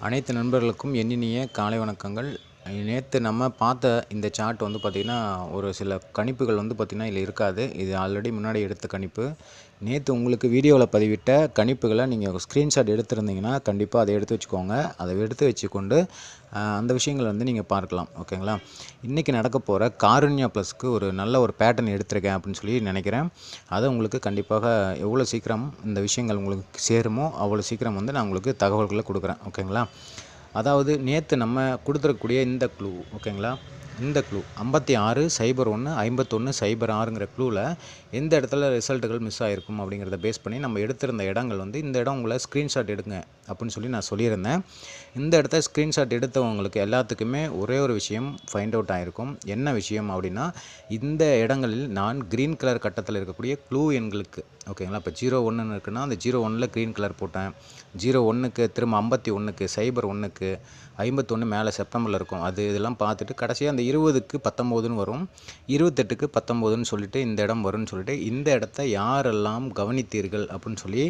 அனைத்து நண்பர்களுக்கும் எண்ணினிய காலை வணக்கங்கள். நேற்று நம்ம பார்த்த இந்த சார்ட் வந்து பார்த்திங்கன்னா ஒரு சில கணிப்புகள் வந்து பார்த்திங்கன்னா இதில் இருக்காது. இது ஆல்ரெடி முன்னாடி எடுத்த கணிப்பு. நேற்று உங்களுக்கு வீடியோவில் பதிவிட்ட கணிப்புகளை நீங்கள் ஸ்க்ரீன்ஷாட் எடுத்திருந்தீங்கன்னா கண்டிப்பாக அதை எடுத்து வச்சுக்கோங்க. அதை எடுத்து வச்சுக்கொண்டு அந்த விஷயங்களை வந்து நீங்கள் பார்க்கலாம். ஓகேங்களா இன்றைக்கி நடக்க போகிற காருண்யா ப்ளஸ்க்கு ஒரு நல்ல ஒரு பேட்டர்ன் எடுத்திருக்கேன் அப்படின்னு சொல்லி நினைக்கிறேன். அதை உங்களுக்கு கண்டிப்பாக எவ்வளோ சீக்கிரம் இந்த விஷயங்கள் உங்களுக்கு சேருமோ அவ்வளோ சீக்கிரம் வந்து நான் உங்களுக்கு தகவல்களை கொடுக்குறேன். ஓகேங்களா அதாவது நேற்று நம்ம கொடுத்துருக்கக்கூடிய இந்த க்ளூ ஓகேங்களா இந்த க்ளூ ஐம்பத்தி ஆறு சைபர் ஒன்று ஐம்பத்தொன்று சைபர் ஆறுங்கிற க்ளூவில் எந்த இடத்துல ரிசல்ட்டுகள் மிஸ் ஆகிருக்கும் அப்படிங்கிறத பேஸ் பண்ணி நம்ம எடுத்திருந்த இடங்கள் வந்து இந்த இடம் உங்களை ஸ்க்ரீன்ஷாட் எடுங்க அப்படின்னு சொல்லி நான் சொல்லியிருந்தேன். இந்த இடத்த ஸ்க்ரீன்ஷாட் எடுத்தவங்களுக்கு எல்லாத்துக்குமே ஒரே ஒரு விஷயம் ஃபைண்ட் அவுட் ஆகிருக்கும் என்ன விஷயம் அப்படின்னா இந்த இடங்களில் நான் க்ரீன் கலர் கட்டத்தில் இருக்கக்கூடிய க்ளூ எண்களுக்கு ஓகேங்களா இப்போ ஜீரோ ஒன்றுன்னு இருக்குன்னா அந்த ஜீரோ ஒன்றில் க்ரீன் கலர் போட்டேன். ஜீரோ ஒன்றுக்கு திரும்ப ஐம்பத்தி ஒன்றுக்கு சைபர் ஒன்றுக்கு ஐம்பத்தொன்று மேலே செப்டம்பரில் இருக்கும். அது இதெல்லாம் பார்த்துட்டு கடைசியாக அந்த இருபதுக்கு பத்தொம்போதுன்னு வரும். இருபத்தெட்டுக்கு பத்தொம்போதுன்னு சொல்லிட்டு இந்த இடம் வரும்னு சொல்லிட்டு இந்த இடத்த யாரெல்லாம் கவனித்தீர்கள் அப்படின்னு சொல்லி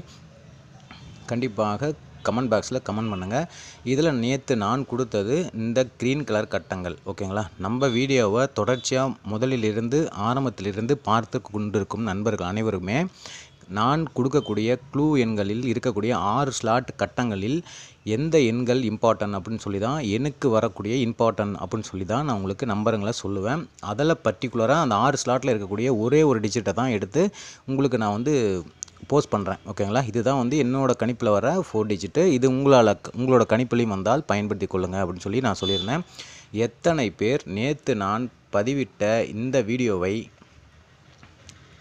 கண்டிப்பாக கமெண்ட் பாக்ஸில் கமெண்ட் பண்ணுங்கள் இதில் நேற்று நான் கொடுத்தது இந்த க்ரீன் கலர் கட்டங்கள். ஓகேங்களா? நம்ம வீடியோவை தொடர்ச்சியாக முதலிலிருந்து ஆரம்பத்திலிருந்து பார்த்து கொண்டிருக்கும் நண்பர்கள் அனைவருமே நான் கொடுக்கக்கூடிய க்ளூ எண்களில் இருக்கக்கூடிய ஆறு ஸ்லாட் கட்டங்களில் எந்த எண்கள் இம்பார்ட்டன் அப்படின்னு சொல்லி தான் எனக்கு வரக்கூடிய இம்பார்ட்டன் அப்படின்னு சொல்லி தான் நான் உங்களுக்கு நம்பருங்களை சொல்லுவேன். அதில் பர்டிகுலராக அந்த ஆறு ஸ்லாட்டில் இருக்கக்கூடிய ஒரே ஒரு டிஜிட்டை தான் எடுத்து உங்களுக்கு நான் வந்து போஸ்ட் பண்ணுறேன் ஓகேங்களா இதுதான் வந்து என்னோட கணிப்பில் வர ஃபோர் டிஜிட்டு இது உங்களால் உங்களோட கணிப்புலையும் வந்தால் பயன்படுத்தி கொள்ளுங்கள் அப்படின்னு சொல்லி நான் சொல்லியிருந்தேன். எத்தனை பேர் நேற்று நான் பதிவிட்ட இந்த வீடியோவை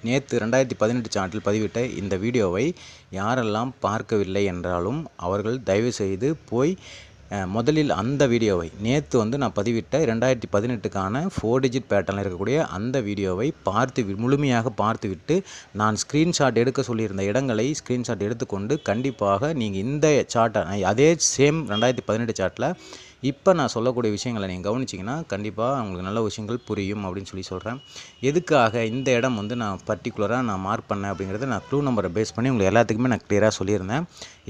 நேற்று ரெண்டாயிரத்தி பதினெட்டு சாட்டில் பதிவிட்ட இந்த வீடியோவை யாரெல்லாம் பார்க்கவில்லை என்றாலும் அவர்கள் தயவு செய்து போய் முதலில் அந்த வீடியோவை நேற்று வந்து நான் பதிவிட்ட ரெண்டாயிரத்தி பதினெட்டுக்கான ஃபோர் டிஜிட் பேட்டர்னில் இருக்கக்கூடிய அந்த வீடியோவை பார்த்து வி- முழுமையாக பார்த்துவிட்டு நான் ஸ்க்ரீன்ஷாட் எடுக்க சொல்லியிருந்த இடங்களை ஸ்க்ரீன்ஷாட் எடுத்துக்கொண்டு கண்டிப்பாக நீங்கள் இந்த சார்ட்டை அதே சேம் ரெண்டாயிரத்தி பதினெட்டு சார்ட்டில் இப்போ நான் சொல்லக்கூடிய விஷயங்களை நீங்கள் கவனிச்சிங்கன்னா கண்டிப்பாக உங்களுக்கு நல்ல விஷயங்கள் புரியும் அப்படின்னு சொல்லி சொல்கிறேன் எதுக்காக இந்த இடம் வந்து நான் பர்டிகுலராக நான் மார்க் பண்ணேன் அப்படிங்கிறத நான் க்ளூ நம்பரை பேஸ் பண்ணி உங்களுக்கு எல்லாத்துக்குமே நான் கிளியராக சொல்லியிருந்தேன்.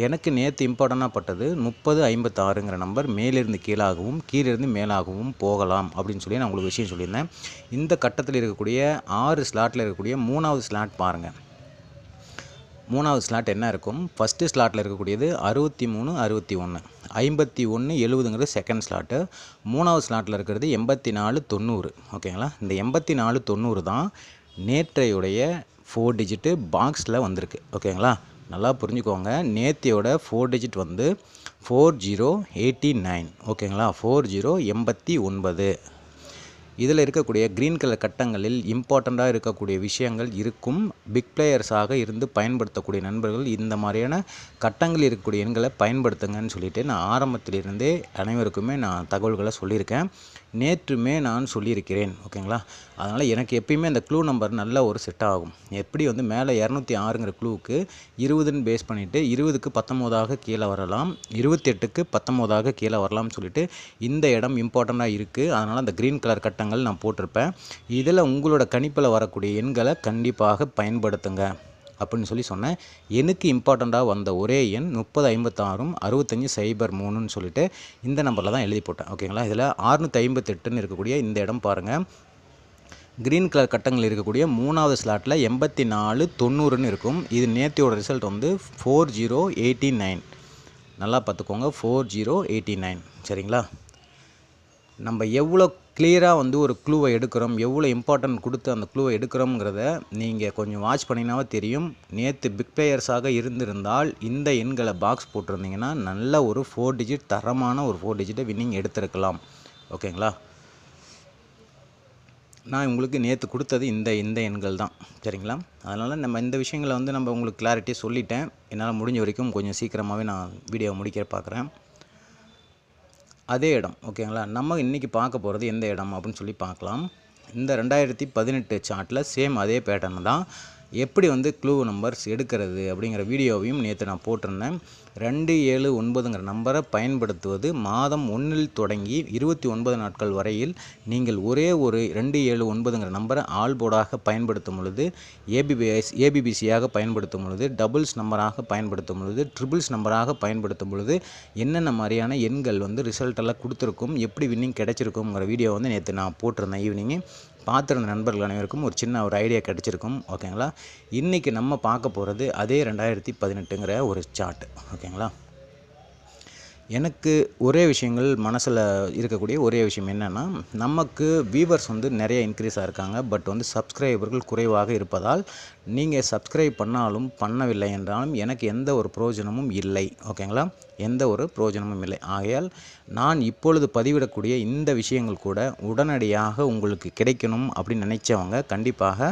எனக்கு நேற்று இம்பார்ட்டண்ட்டாக பட்டது முப்பது ஐம்பத்தாறுங்கிற நம்பர் மேலிருந்து கீழாகவும் கீழிருந்து மேலாகவும் போகலாம் அப்படின்னு சொல்லி நான் உங்களுக்கு விஷயம் சொல்லியிருந்தேன். இந்த கட்டத்தில் இருக்கக்கூடிய ஆறு ஸ்லாட்டில் இருக்கக்கூடிய மூணாவது ஸ்லாட் பாருங்கள் மூணாவது ஸ்லாட் என்ன இருக்கும்? ஃபஸ்ட்டு ஸ்லாட்டில் இருக்கக்கூடியது அறுபத்தி மூணு அறுபத்தி ஒன்று ஐம்பத்தி ஒன்று எழுபதுங்கிறது செகண்ட் ஸ்லாட்டு மூணாவது ஸ்லாட்டில் இருக்கிறது எண்பத்தி நாலு தொண்ணூறு ஓகேங்களா இந்த எண்பத்தி நாலு தொண்ணூறு தான் நேற்றையுடைய ஃபோர் டிஜிட்டு பாக்ஸில் வந்திருக்கு. ஓகேங்களா நல்லா புரிஞ்சுக்கோங்க. நேத்தியோட ஃபோர் டிஜிட் வந்து ஃபோர் ஜீரோ எயிட்டி நைன் ஓகேங்களா ஃபோர் ஜீரோ எண்பத்தி ஒன்பது. இதில் இருக்கக்கூடிய க்ரீன் கலர் கட்டங்களில் இம்பார்ட்டண்ட்டாக இருக்கக்கூடிய விஷயங்கள் இருக்கும். பிக் பிளேயர்ஸாக இருந்து பயன்படுத்தக்கூடிய நண்பர்கள் இந்த மாதிரியான கட்டங்களில் இருக்கக்கூடிய எண்களை பயன்படுத்துங்கன்னு சொல்லிட்டு நான் ஆரம்பத்திலிருந்தே அனைவருக்குமே நான் தகவல்களை சொல்லியிருக்கேன். நேற்றுமே நான் சொல்லியிருக்கிறேன் ஓகேங்களா? அதனால் எனக்கு எப்பயுமே அந்த க்ளூ நம்பர் நல்ல ஒரு செட் ஆகும். எப்படி வந்து மேலே இரநூத்தி ஆறுங்கிற க்ளூவுக்கு இருபதுன்னு பேஸ் பண்ணிவிட்டு இருபதுக்கு பத்தொம்போதாக கீழே வரலாம் இருபத்தெட்டுக்கு பத்தொம்போதாக கீழே வரலாம்னு சொல்லிட்டு இந்த இடம் இம்பார்ட்டண்ட்டாக இருக்குது அதனால் அந்த க்ரீன் கலர் கட்டங்கள் நான் போட்டிருப்பேன். இதில் உங்களோட கணிப்பில் வரக்கூடிய எண்களை கண்டிப்பாக பயன்படுத்துங்க. அப்படின்னு சொல்லி சொன்னேன். எனக்கு இம்பார்ட்டண்ட்டாக வந்த ஒரே எண் முப்பது ஐம்பத்தாறும் அறுபத்தஞ்சு சைபர் மூணுன்னு சொல்லிட்டு இந்த நம்பரில் தான் எழுதி போட்டேன். ஓகேங்களா இதில் அறுநூற்றி ஐம்பத்தெட்டுன்னு இருக்கக்கூடிய இந்த இடம் பாருங்கள் க்ரீன் கலர் கட்டங்கள் இருக்கக்கூடிய மூணாவது ஸ்லாட்டில் எண்பத்தி நாலு தொண்ணூறுன்னு இருக்கும். இது நேத்தியோட ரிசல்ட் வந்து ஃபோர் ஜீரோ எயிட்டி நைன் நல்லா பார்த்துக்கோங்க. ஃபோர் ஜீரோ எயிட்டி நைன் சரிங்களா? நம்ம எவ்வளோ கிளியராக வந்து ஒரு க்ளூவை எடுக்கிறோம். எவ்வளோ இம்பார்ட்டன்ட் கொடுத்து அந்த க்ளூவை எடுக்கிறோங்கிறத நீங்கள் கொஞ்சம் வாட்ச் பண்ணினாவே தெரியும். நேற்று பிக் பிளேயர்ஸாக இருந்திருந்தால் இந்த எண்களை பாக்ஸ் போட்டிருந்தீங்கன்னா நல்ல ஒரு ஃபோர் டிஜிட் தரமான ஒரு ஃபோர் டிஜிட்டை வின்னிங் எடுத்திருக்கலாம். ஓகேங்களா? நான் உங்களுக்கு நேற்று கொடுத்தது இந்த இந்த எண்கள் தான். சரிங்களா? அதனால் நம்ம இந்த விஷயங்களை வந்து நம்ம உங்களுக்கு கிளாரிட்டியாக சொல்லிட்டேன். என்னால் முடிஞ்ச வரைக்கும் கொஞ்சம் சீக்கிரமாகவே நான் வீடியோ முடிக்கிற பார்க்குறேன் அதே இடம் ஓகேங்களா? நம்ம இன்றைக்கி பார்க்க போகிறது எந்த இடம் அப்படின்னு சொல்லி பார்க்கலாம். இந்த ரெண்டாயிரத்தி பதினெட்டு சார்ட்டில் சேம் அதே பேட்டர்ன் தான். எப்படி வந்து க்ளூ நம்பர்ஸ் எடுக்கிறது அப்படிங்கிற வீடியோவையும் நேற்று நான் போட்டிருந்தேன். ரெண்டு ஏழு ஒன்பதுங்கிற நம்பரை பயன்படுத்துவது மாதம் ஒன்றில் தொடங்கி இருபத்தி ஒன்பது நாட்கள் வரையில் நீங்கள் ஒரே ஒரு ரெண்டு ஏழு ஒன்பதுங்கிற நம்பரை ஆல்போர்டாக பயன்படுத்தும் பொழுது ஏபிபிஎஸ் ஏபிபிசியாக பயன்படுத்தும் பொழுது டபுள்ஸ் நம்பராக பயன்படுத்தும் பொழுது ட்ரிபிள்ஸ் நம்பராக பயன்படுத்தும் பொழுது என்னென்ன மாதிரியான எண்கள் வந்து ரிசல்ட்டெல்லாம் கொடுத்துருக்கும் எப்படி வின்னிங் கிடைச்சிருக்குங்கிற வீடியோ வந்து நேற்று நான் போட்டிருந்தேன் ஈவினிங்கு பார்த்துருந்த நண்பர்கள் அனைவருக்கும் ஒரு சின்ன ஒரு ஐடியா கிடச்சிருக்கும் ஓகேங்களா இன்றைக்கி நம்ம பார்க்க போகிறது அதே ரெண்டாயிரத்தி பதினெட்டுங்கிற ஒரு சார்ட் ஓகேங்களா எனக்கு ஒரே விஷயங்கள் மனசில் இருக்கக்கூடிய ஒரே விஷயம் என்னென்னா நமக்கு வியூவர்ஸ் வந்து நிறைய இன்க்ரீஸாக இருக்காங்க பட் வந்து சப்ஸ்கிரைபர்கள் குறைவாக இருப்பதால் நீங்கள் சப்ஸ்கிரைப் பண்ணாலும் பண்ணவில்லை என்றாலும் எனக்கு எந்த ஒரு பிரயோஜனமும் இல்லை. ஓகேங்களா எந்த ஒரு பிரயோஜனமும் இல்லை. ஆகையால் நான் இப்பொழுது பதிவிடக்கூடிய இந்த விஷயங்கள் கூட உடனடியாக உங்களுக்கு கிடைக்கணும் அப்படின்னு நினச்சவங்க கண்டிப்பாக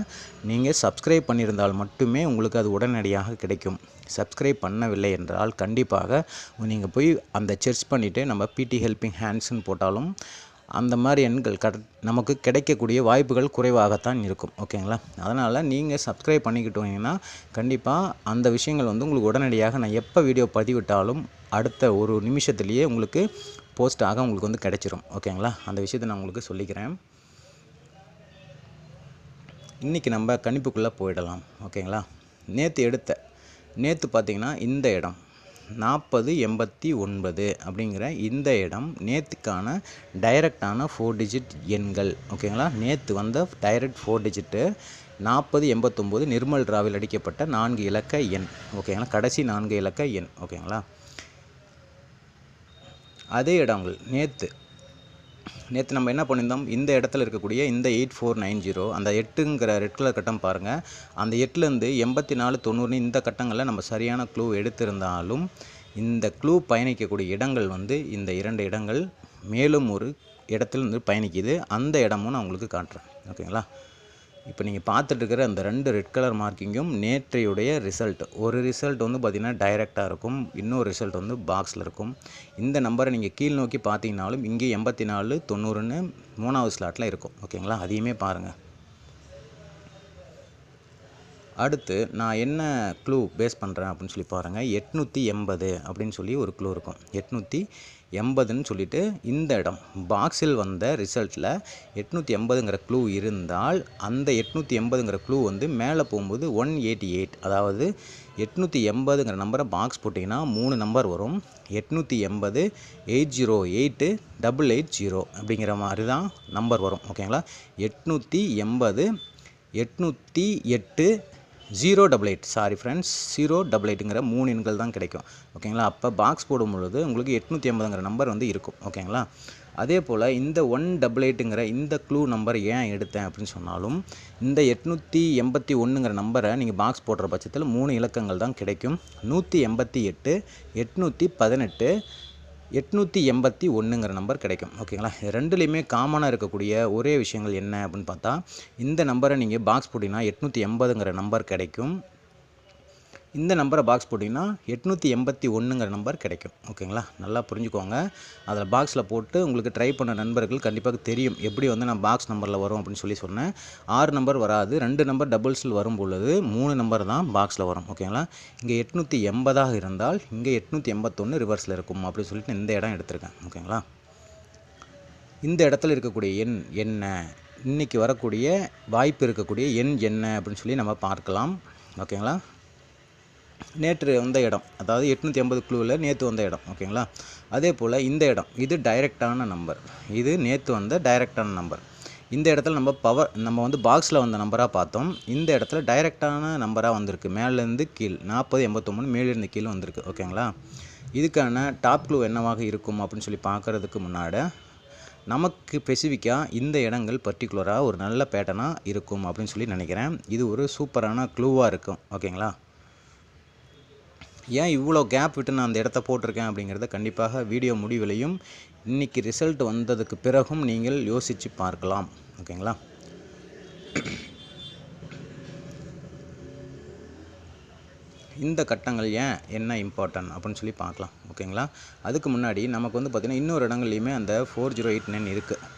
நீங்கள் சப்ஸ்கிரைப் பண்ணியிருந்தால் மட்டுமே உங்களுக்கு அது உடனடியாக கிடைக்கும். சப்ஸ்கிரைப் பண்ணவில்லை என்றால் கண்டிப்பாக நீங்கள் போய் அந்த சர்ச் பண்ணிவிட்டு நம்ம பிடி ஹெல்பிங் ஹேண்ட்ஸ்னு போட்டாலும் அந்த மாதிரி எண்கள் கட் நமக்கு கிடைக்கக்கூடிய வாய்ப்புகள் குறைவாகத்தான் இருக்கும். ஓகேங்களா? அதனால் நீங்கள் சப்ஸ்கிரைப் பண்ணிக்கிட்டீங்கன்னா கண்டிப்பாக அந்த விஷயங்கள் வந்து உங்களுக்கு உடனடியாக நான் எப்போ வீடியோ பதிவிட்டாலும் அடுத்த ஒரு நிமிஷத்துலேயே உங்களுக்கு போஸ்ட்டாக உங்களுக்கு வந்து கிடைச்சிரும். ஓகேங்களா? அந்த விஷயத்தை நான் உங்களுக்கு சொல்லிக்கிறேன். இன்றைக்கி நம்ம கணிப்புக்குள்ளே போயிடலாம். ஓகேங்களா? நேற்று எடுத்த நேற்று பார்த்திங்கன்னா இந்த இடம். நாற்பது எண்பத்தி ஒன்பது அப்படிங்கிற இந்த இடம் நேற்றுக்கான டைரக்டான ஃபோர் டிஜிட் எண்கள். ஓகேங்களா நேற்று வந்த டைரக்ட் ஃபோர் டிஜிட்டு நாற்பது எண்பத்தொம்போது நிர்மல் டிராவில் அடிக்கப்பட்ட நான்கு இலக்க எண். ஓகேங்களா கடைசி நான்கு இலக்க எண். ஓகேங்களா அதே இடங்கள். நேற்று நேற்று நம்ம என்ன பண்ணியிருந்தோம்? இந்த இடத்துல இருக்கக்கூடிய இந்த எயிட் ஃபோர் நைன் ஜீரோ அந்த எட்டுங்கிற ரெட் கலர் கட்டம் பாருங்கள் அந்த எட்டுலேருந்து எண்பத்தி நாலு தொண்ணூறுனு இந்த கட்டங்களில் நம்ம சரியான க்ளூ எடுத்திருந்தாலும் இந்த க்ளூ பயணிக்கக்கூடிய இடங்கள் வந்து இந்த இரண்டு இடங்கள் மேலும் ஒரு இடத்துல பயணிக்குது. அந்த இடமும் நான் உங்களுக்கு காட்டுறேன். ஓகேங்களா? இப்போ நீங்கள் பார்த்துட்டுருக்கிற அந்த ரெண்டு ரெட் கலர் மார்க்கிங்கும் நேற்றையுடைய ரிசல்ட் ஒரு ரிசல்ட் வந்து பார்த்திங்கன்னா டைரெக்டாக இருக்கும். இன்னொரு ரிசல்ட் வந்து பாக்ஸில் இருக்கும். இந்த நம்பரை நீங்கள் கீழ் நோக்கி பார்த்தீங்கனாலும் இங்கே எண்பத்தி நாலு தொண்ணூறுன்னு மூணாவது ஸ்லாட்டில் இருக்கும். ஓகேங்களா? அதையுமே பாருங்கள் அடுத்து நான் என்ன க்ளூ பேஸ் பண்ணுறேன் அப்படின்னு சொல்லி பாருங்கள் எட்நூற்றி எண்பது அப்படின்னு சொல்லி ஒரு க்ளூ இருக்கும். எட்நூற்றி எண்பதுன்னு சொல்லிட்டு இந்த இடம் பாக்ஸில் வந்த ரிசல்ட்டில் எட்நூற்றி எண்பதுங்கிற க்ளூ இருந்தால் அந்த எட்நூற்றி எண்பதுங்கிற க்ளூ வந்து மேலே போகும்போது ஒன் எயிட்டி எயிட் அதாவது எட்நூற்றி எண்பதுங்கிற நம்பரை பாக்ஸ் போட்டிங்கன்னா மூணு நம்பர் வரும். எட்நூற்றி எண்பது eight zero eight double eight zero அப்படிங்கிற மாதிரி தான் நம்பர் வரும் ஓகேங்களா எட்நூற்றி எண்பது எட்நூற்றி எட்டு zero double eight sorry friends zero double எயிட்டுங்கிற மூணு எண்கள் தான் கிடைக்கும். ஓகேங்களா? அப்போ பாக்ஸ் போடும்பொழுது உங்களுக்கு எட்நூற்றி ஐம்பதுங்கிற நம்பர் வந்து இருக்கும். ஓகேங்களா? அதே போல் இந்த ஒன் டபுள் எயிட்டுங்கிற இந்த க்ளூ நம்பர் ஏன் எடுத்தேன் அப்படின்னு சொன்னாலும் இந்த எட்நூற்றி எண்பத்தி ஒன்றுங்கிற நம்பரை நீங்கள் பாக்ஸ் போடுற பட்சத்தில் மூணு இலக்கங்கள் தான் கிடைக்கும். நூற்றி எண்பத்தி எட்டு எட்நூற்றி பதினெட்டு எட்நூற்றி எண்பத்தி ஒன்றுங்கிற நம்பர் கிடைக்கும். ஓகேங்களா? ரெண்டுலேயுமே காமனாக இருக்கக்கூடிய ஒரே விஷயங்கள் என்ன அப்படின்னு பார்த்தா இந்த நம்பரை நீங்கள் பாக்ஸ் போட்டிங்கன்னா எட்நூற்றி எண்பதுங்கிற நம்பர் கிடைக்கும். இந்த நம்பரை பாக்ஸ் போட்டிங்கன்னா எட்நூற்றி எண்பத்தி ஒன்றுங்கிற நம்பர் கிடைக்கும். ஓகேங்களா? நல்லா புரிஞ்சுக்கோங்க. அதில் பாக்ஸில் போட்டு உங்களுக்கு ட்ரை பண்ண நண்பர்கள் கண்டிப்பாக தெரியும். எப்படி வந்து நான் பாக்ஸ் நம்பரில் வரும் அப்படின்னு சொல்லி சொன்னேன். ஆறு நம்பர் வராது. ரெண்டு நம்பர் டபுள்ஸில் வரும் பொழுது மூணு நம்பர் தான் பாக்ஸில் வரும். ஓகேங்களா? இங்கே எட்நூற்றி எண்பதாக இருந்தால் இங்கே எட்நூற்றி எண்பத்தொன்று ரிவர்ஸில் இருக்கும் அப்படின்னு சொல்லிட்டு இந்த இடம் எடுத்திருக்கேன். ஓகேங்களா? இந்த இடத்துல இருக்கக்கூடிய எண் என்ன? இன்றைக்கி வரக்கூடிய வாய்ப்பு இருக்கக்கூடிய எண் என்ன அப்படின்னு சொல்லி நம்ம பார்க்கலாம். ஓகேங்களா? நேற்று வந்த இடம் அதாவது எட்நூற்றி ஐம்பது குழுவில் நேற்று வந்த இடம் ஓகேங்களா? அதே போல் இந்த இடம் இது டைரெக்டான நம்பர் இது நேற்று வந்த டைரெக்டான நம்பர் இந்த இடத்துல நம்ம பவர் நம்ம வந்து பாக்ஸில் வந்த நம்பராக பார்த்தோம். இந்த இடத்துல டைரெக்டான நம்பராக வந்திருக்கு. மேலேருந்து கீழ் நாற்பது எண்பத்தொம்பது மேலேருந்து கீழ் வந்திருக்கு ஓகேங்களா? இதுக்கான டாப் க்ளூ என்னவாக இருக்கும் அப்படின்னு சொல்லி பார்க்குறதுக்கு முன்னாடி நமக்கு ஸ்பெசிஃபிக்காக இந்த இடங்கள் பர்டிகுலராக ஒரு நல்ல பேட்டர்னாக இருக்கும் அப்படின்னு சொல்லி நினைக்கிறேன். இது ஒரு சூப்பரான க்ளூவாக இருக்கும் ஓகேங்களா? ஏன் இவ்வளோ கேப் விட்டு நான் அந்த இடத்த போட்டிருக்கேன் அப்படிங்கிறத கண்டிப்பாக வீடியோ முடிவிலையும் இன்றைக்கி ரிசல்ட் வந்ததுக்கு பிறகும் நீங்கள் யோசித்து பார்க்கலாம். ஓகேங்களா இந்த கட்டங்கள் ஏன் என்ன இம்பார்ட்டன்ட் அப்படின்னு சொல்லி பார்க்கலாம். ஓகேங்களா அதுக்கு முன்னாடி நமக்கு வந்து பார்த்திங்கன்னா இன்னொரு இடங்கள்லையுமே அந்த ஃபோர் ஜீரோ எயிட் நைன் இருக்குது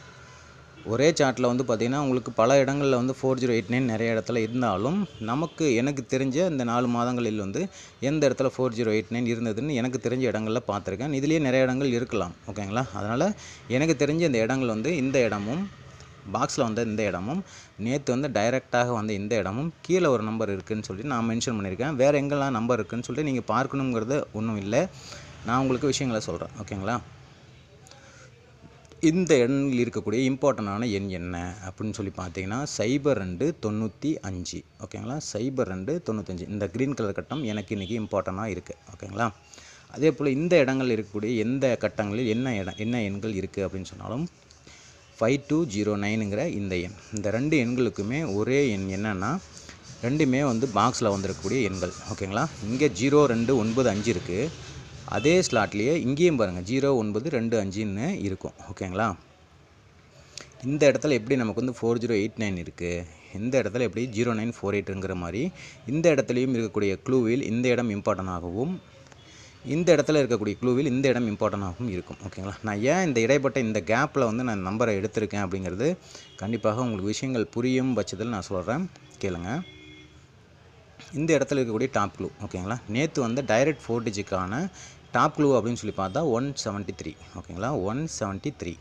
ஒரே சார்ட்டில் வந்து பார்த்திங்கன்னா உங்களுக்கு பல இடங்களில் வந்து ஃபோர் ஜீரோ எயிட் நைன் நிறைய இடத்துல இருந்தாலும் நமக்கு எனக்கு தெரிஞ்ச இந்த நாலு மாதங்களில் வந்து எந்த இடத்துல ஃபோர் ஜீரோ எயிட் நைன் இருந்ததுன்னு எனக்கு தெரிஞ்ச இடங்களில் பார்த்துருக்கேன் இதுலேயே நிறைய இடங்கள் இருக்கலாம் ஓகேங்களா அதனால் எனக்கு தெரிஞ்ச இந்த இடங்கள் வந்து இந்த இடமும் பாக்ஸில் வந்த இந்த இடமும் நேற்று வந்து டைரெக்டாக வந்த இந்த இடமும் கீழே ஒரு நம்பர் இருக்குதுன்னு சொல்லி நான் மென்ஷன் பண்ணியிருக்கேன். வேறு எங்கெல்லாம் நம்பர் இருக்குதுன்னு சொல்லிட்டு நீங்கள் பார்க்கணுங்கிறது ஒன்றும் இல்லை. நான் உங்களுக்கு விஷயங்களை சொல்கிறேன் ஓகேங்களா இந்த எண்ணில் இருக்கக்கூடிய இம்பார்ட்டண்டான எண் என்ன அப்படின்னு சொல்லி பார்த்தீங்கன்னா சைபர் ரெண்டு தொண்ணூற்றி அஞ்சு. ஓகேங்களா சைபர் ரெண்டு தொண்ணூத்தஞ்சு இந்த க்ரீன் கலர் கட்டம் எனக்கு இன்றைக்கி இம்பார்ட்டண்ட்டாக இருக்குது ஓகேங்களா அதே போல் இந்த இடங்கள் இருக்கக்கூடிய எந்த கட்டங்களில் என்ன இடம் என்ன எண்கள் இருக்குது அப்படின்னு சொன்னாலும் ஃபைவ் டூ ஜீரோ நைனுங்கிற இந்த எண். இந்த ரெண்டு எண்களுக்குமே ஒரே எண் என்னென்னா ரெண்டுமே வந்து பாக்ஸில் வந்திருக்கக்கூடிய எண்கள். ஓகேங்களா இங்கே ஜீரோ ரெண்டு ஒன்பது அஞ்சு இருக்குது அதே ஸ்லாட்லேயே இங்கேயும் பாருங்கள் ஜீரோ ஒன்பது ரெண்டு அஞ்சுன்னு இருக்கும். ஓகேங்களா? இந்த இடத்துல எப்படி நமக்கு வந்து ஃபோர் ஜீரோ எயிட் நைன் இருக்குது இந்த இடத்துல எப்படி ஜீரோ நைன் ஃபோர் எயிட்டுங்கிற மாதிரி இந்த இடத்துலையும் இருக்கக்கூடிய க்ளூவில் இந்த இடம் இம்பார்ட்டனாகவும் இந்த இடத்துல இருக்கக்கூடிய க்ளூவில் இந்த இடம் இம்பார்ட்டனாகவும் இருக்கும். ஓகேங்களா? நான் ஏன் இந்த இடைப்பட்ட இந்த கேப்பில் வந்து நான் நம்பரை எடுத்திருக்கேன் அப்படிங்கிறது கண்டிப்பாக உங்களுக்கு விஷயங்கள் புரியும் பட்சத்தில் நான் சொல்கிறேன் கேளுங்க. இந்த இடத்துல இருக்கக்கூடிய டாப் க்ளூ ஓகேங்களா? நேற்று வந்து டைரக்ட் ஃபோர் டிஜிக்கான டாப் க்ளூ அப்படின்னு சொல்லி பார்த்தா ஒன் செவன்ட்டி த்ரீ ஓகேங்களா ஒன் செவன்ட்டி த்ரீ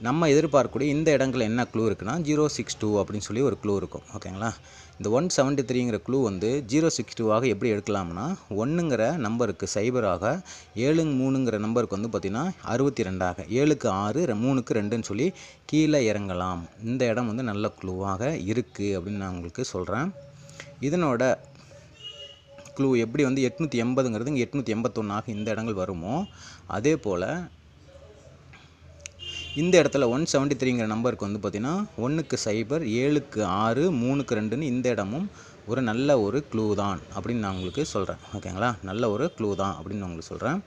நம்ம எதிர்பார்க்கக்கூடிய இந்த இடங்களில் என்ன க்ளூ இருக்குன்னா ஜீரோ சிக்ஸ் டூ அப்படின்னு சொல்லி ஒரு க்ளூ இருக்கும் ஓகேங்களா இந்த ஒன் செவன்ட்டி த்ரீங்கிற க்ளூ வந்து ஜீரோ சிக்ஸ் டூவாக எப்படி எடுக்கலாம்னா ஒன்றுங்கிற நம்பருக்கு சைபராக ஏழுங்க மூணுங்கிற நம்பருக்கு வந்து பார்த்திங்கன்னா அறுபத்தி ரெண்டாக ஏழுக்கு ஆறு மூணுக்கு ரெண்டுன்னு சொல்லி கீழே இறங்கலாம். இந்த இடம் வந்து நல்ல க்ளூவாக இருக்குது அப்படின்னு நான் உங்களுக்கு சொல்கிறேன் இதனோட க்ளூ எப்படி வந்து எட்நூற்றி எண்பதுங்கிறது இங்கே எட்நூற்றி எண்பத்தொன்னாக இந்த இடங்கள் வருமோ? அதே போல் இந்த இடத்துல ஒன் செவன்ட்டி த்ரீங்கிற நம்பருக்கு வந்து பார்த்திங்கன்னா ஒன்றுக்கு சைபர் ஏழுக்கு ஆறு மூணுக்கு ரெண்டுன்னு இந்த இடமும் ஒரு நல்ல ஒரு க்ளூ தான் அப்படின்னு நான் உங்களுக்கு சொல்கிறேன் ஓகேங்களா? நல்ல ஒரு க்ளூ தான் அப்படின்னு நான் உங்களுக்கு சொல்கிறேன்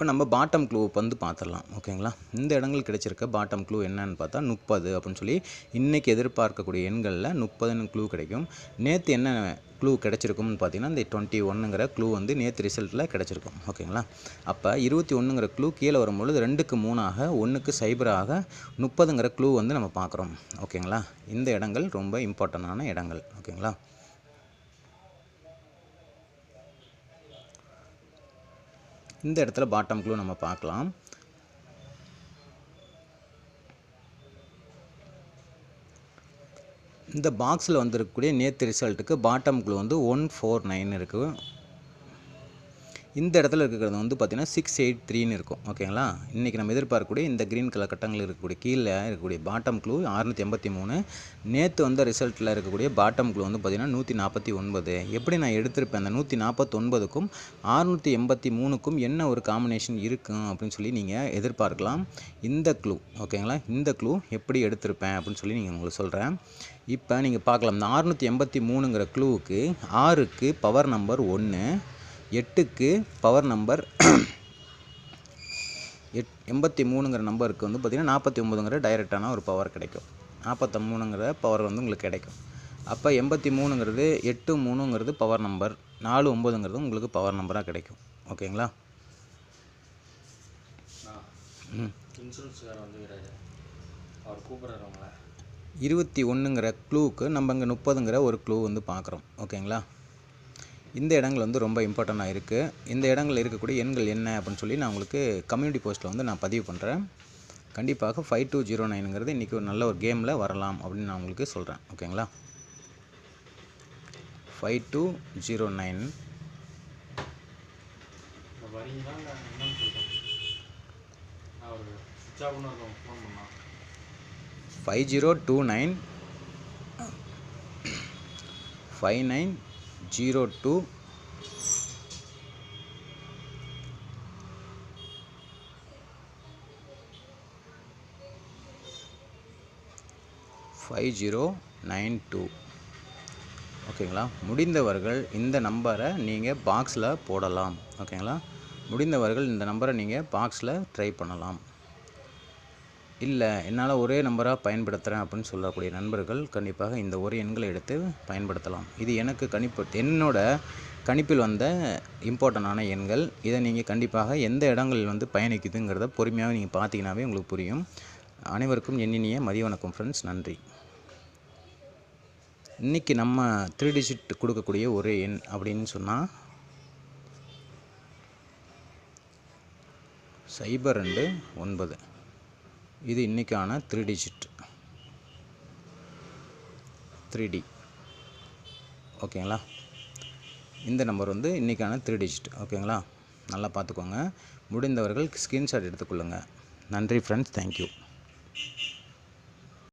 இப்போ நம்ம பாட்டம் க்ளூ வந்து பார்த்துடலாம் ஓகேங்களா? இந்த இடங்கள் கிடைச்சிருக்க பாட்டம் க்ளூ என்னன்னு பார்த்தா முப்பது அப்படின்னு சொல்லி இன்றைக்கி எதிர்பார்க்கக்கூடிய எண்களில் முப்பதுன்னு க்ளூ கிடைக்கும். நேற்று என்ன க்ளூ கிடச்சிருக்கும்னு பார்த்தீங்கன்னா இந்த டுவெண்ட்டி ஒன்னுங்கிற க்ளூ வந்து நேற்று ரிசல்ட்டில் கிடச்சிருக்கும் ஓகேங்களா? அப்போ இருபத்தி ஒன்றுங்கிற க்ளூ கீழே வரும்பொழுது ரெண்டுக்கு மூணாக ஒன்றுக்கு சைபராக முப்பதுங்கிற க்ளூ வந்து நம்ம பார்க்குறோம் ஓகேங்களா? இந்த இடங்கள் ரொம்ப இம்பார்ட்டண்டான இடங்கள் ஓகேங்களா? இந்த இடத்துல பாட்டம் க்ளூ நம்ம பார்க்கலாம். இந்த பாக்ஸில் வந்திருக்கக்கூடிய நேற்று ரிசல்ட்டுக்கு பாட்டம் க்ளூ வந்து ஒன் ஃபோர் நைன் இருக்குது இந்த இடத்துல இருக்கிறது வந்து பார்த்திங்கன்னா சிக்ஸ் எயிட் த்ரீன்னு இருக்கும். ஓகேங்களா இன்றைக்கி நம்ம எதிர்பார்க்கக்கூடிய இந்த க்ரீன் கலர் கட்டங்கள் இருக்கக்கூடிய கீழே இருக்கக்கூடிய பாட்டம் க்ளூ அறுநூற்றி எண்பத்தி மூணு. நேற்று வந்த ரிசல்ட்டில் இருக்கக்கூடிய பாட்டம் க்ளூ வந்து பார்த்திங்கன்னா நூற்றி நாற்பத்தி ஒன்பது. எப்படி நான் எடுத்திருப்பேன்? அந்த நூற்றி நாற்பத்தொன்பதுக்கும் அறுநூற்றி எண்பத்தி மூணுக்கும் என்ன ஒரு காம்பினேஷன் இருக்கும் அப்படின்னு சொல்லி நீங்கள் எதிர்பார்க்கலாம். இந்த க்ளூ ஓகேங்களா இந்த க்ளூ எப்படி எடுத்திருப்பேன் அப்படின்னு சொல்லி நீங்கள் உங்களுக்கு சொல்கிறேன் இப்போ நீங்கள் பார்க்கலாம். இந்த அறுநூற்றி எண்பத்தி மூணுங்கிற க்ளூவுக்கு ஆறுக்கு பவர் நம்பர் ஒன்று எட்டுக்கு பவர் நம்பர் எட் எண்பத்தி மூணுங்கிற நம்பருக்கு வந்து பார்த்திங்கன்னா நாற்பத்தி ஒம்பதுங்கிற டைரெக்டான ஒரு பவர் கிடைக்கும். நாற்பத்தி மூணுங்கிற பவர் வந்து உங்களுக்கு கிடைக்கும். அப்போ எண்பத்தி மூணுங்கிறது எட்டு மூணுங்கிறது பவர் நம்பர் நாலு ஒம்பதுங்கிறது உங்களுக்கு பவர் நம்பராக கிடைக்கும். ஓகேங்களா? இருபத்தி ஒன்றுங்கிற க்ளூவுக்கு நம்ம இங்கே முப்பதுங்கிற ஒரு க்ளூ வந்து பார்க்குறோம். ஓகேங்களா? இந்த இடங்கள் வந்து ரொம்ப இம்பார்ட்டண்ட்டாக இருக்குது இந்த இடங்களில் இருக்கக்கூடிய எண்கள் என்ன அப்படின்னு சொல்லி நான் உங்களுக்கு கம்யூனிட்டி போஸ்ட்டில் வந்து நான் பதிவு பண்ணுறேன் கண்டிப்பாக ஃபைவ் டூ ஜீரோ நைனுங்கிறது இன்றைக்கி ஒரு நல்ல ஒரு கேமில் வரலாம் அப்படின்னு நான் உங்களுக்கு சொல்கிறேன் ஓகேங்களா five two zero nine five zero two nine five nine zero two. Five zero nine two ஓகேங்களா முடிந்தவர்கள் இந்த நம்பரை நீங்கள் பாக்ஸில் போடலாம். ஓகேங்களா முடிந்தவர்கள் இந்த நம்பரை நீங்கள் பாக்ஸில் ட்ரை பண்ணலாம். இல்லை என்னால் ஒரே நம்பராக பயன்படுத்துகிறேன் அப்படின்னு சொல்லக்கூடிய நண்பர்கள் கண்டிப்பாக இந்த ஒரு எண்களை எடுத்து பயன்படுத்தலாம். இது எனக்கு கணிப்பு என்னோட கணிப்பில் வந்த இம்பார்ட்டண்டான எண்கள். இதை நீங்கள் கண்டிப்பாக எந்த இடங்களில் வந்து பயணிக்குதுங்கிறத பொறுமையாக நீங்கள் பார்த்தீங்கன்னாவே உங்களுக்கு புரியும். அனைவருக்கும் எண்ணினிய மதிய வணக்கம் ஃப்ரெண்ட்ஸ் நன்றி. இன்றைக்கி நம்ம த்ரீ டிஜிட் கொடுக்கக்கூடிய ஒரு எண் அப்படின்னு சொன்னால் சைபர் ரெண்டு ஒன்பது. இது இன்றைக்கான த்ரீ டிஜிட் த்ரீ டி ஓகேங்களா இந்த நம்பர் வந்து இன்றைக்கான த்ரீ டிஜிட் ஓகேங்களா நல்லா பார்த்துக்கோங்க. முடிந்தவர்கள் ஸ்க்ரீன்ஷாட் எடுத்துக்கொள்ளுங்கள் நன்றி ஃப்ரெண்ட்ஸ் தேங்க்யூ